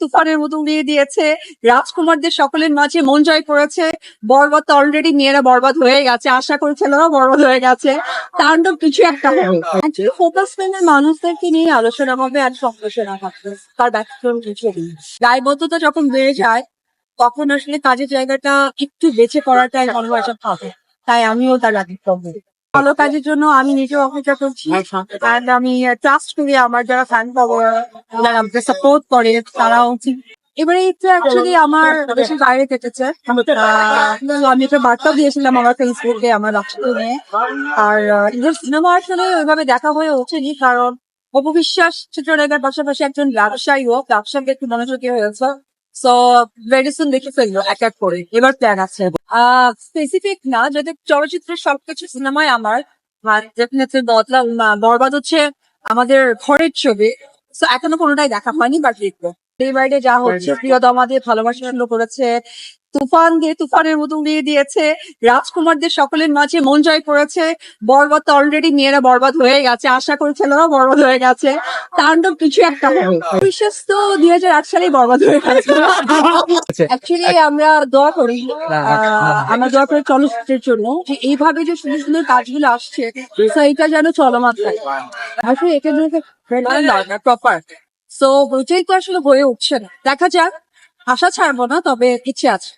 তুফানের মতো উড়িয়ে দিয়েছে। রাজকুমারদের সকলের মাঝে মন জয় করেছে। বরবাদ তো অলরেডি মেয়েরা বরবাদ হয়ে গেছে। আশা করি ছেলেরাও বরবাদ হয়ে গেছে। তাণ্ডব কিছু একটা ফোকাস ফিল্মের মানুষদেরকে নিয়ে আলোচনা হবে আর সমালোচনা হবে। তার ব্যতিক্রম কিছু নেই দায়বদ্ধতা যখন বেড়ে যায়, তখন আসলে কাজের জায়গাটা একটু বেছে করাটাই ভালোবাসা থাকে তাই আমিও তার ব্যতিক্রম। ভালো কাজের জন্য আমি নিজেও অপেক্ষা করছি। and আমি ট্রাস্ট করি আমার যারা ফ্যান পাবো যারা আমাকে সাপোর্ট করে তারাও এবারে এটা অ্যাকচুয়ালি আমার বেশি বাইরে কেটেছে। আমি একটা বার্তা দিয়েছিলাম আমার ফেসবুকে আমার রাষ্ট্র নিয়ে। আর সিনেমা আসলে ওইভাবে দেখা হয়ে ওঠেনি কারণ অপবিশ্বাস চিত্রনায়িকার পাশাপাশি একজন ব্যবসায়ী হোক ব্যবসাকে একটু মনোযোগী হয়েছে। সো ভেরি সুন দেখে ফেলল এক এক করে। এবার প্ল্যান আছে। স্পেসিফিক না, যদি চলচ্চিত্র সবকিছু সিনেমায় আমার ডেফিনেটলি বদলা বরবাদ হচ্ছে আমাদের ঘরের ছবি। তো এখনও কোনোটাই দেখা হয়নি বাট দেখব বাইরে যা হচ্ছে প্রিয়তমাদের ভালোবাসা শুরু করেছে। তুফান দিয়ে তুফানের মতো উড়িয়ে দিয়েছে। রাজকুমারদের সকলের মাঝে মন জয় করেছে। বরবাদ তো অলরেডি মেয়েরা বরবাদ হয়ে গেছে। আশা করি ছেলেরাও বরবাদ হয়ে গেছে। তাণ্ডব কিছু একটা বিশেষ তো দুই হাজার আট সালেই বরবাদ হয়ে গেছে। অ্যাকচুয়ালি আমরা দোয়া করি আমরা দোয়া করি চলচ্চিত্রের জন্য যে এইভাবে যে সুন্দর সুন্দর কাজগুলো আসছে এটা যেন চলমান থাকে। আসলে এটার জন্য প্রপার সো ওইটাই তো আসলে হয়ে উঠছে না। দেখা যাক, আশা ছাড়বো না, তবে ইচ্ছে আছে।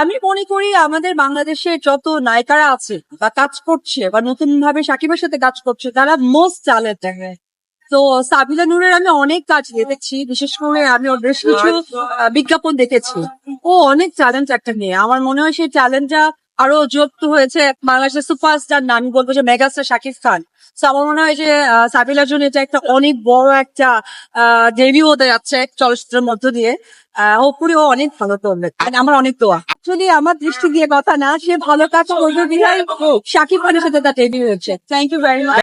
আমি মনে করি আমাদের বাংলাদেশের যত নায়িকারা আছে বা কাজ করছে বা নতুন ভাবে সাকিবের সাথে কাজ করছে, তারা মোস্ট ট্যালেন্টেড তো সাবিলা নূরের আমি অনেক কাজ দেখেছি, বিশেষ করে আমি ওর বেশ কিছু বিজ্ঞাপন দেখেছি। ও অনেক ট্যালেন্ট একটা মেয়ে। আমার মনে হয় সেই ট্যালেন্টটা আরও যুক্ত হয়েছে বাংলাদেশের সুপারস্টার নাম বলব যে মেগাস্টার শাকিব খান। তো আমার মনে হয় যে সাবিলার জন্য এটা একটা অনেক বড় একটা ডেবিউ হতে যাচ্ছে চলচ্চিত্রের মধ্য দিয়ে। ওপরে ও অনেক ভালো করবে। আমার অনেক দোয়া। অ্যাকচুয়ালি আমার দৃষ্টি দিয়ে কথা না সে ভালো কাজ করবে বিধায় শাকিব খানের সাথে তার ডেবিউ হয়েছে। Thank you very much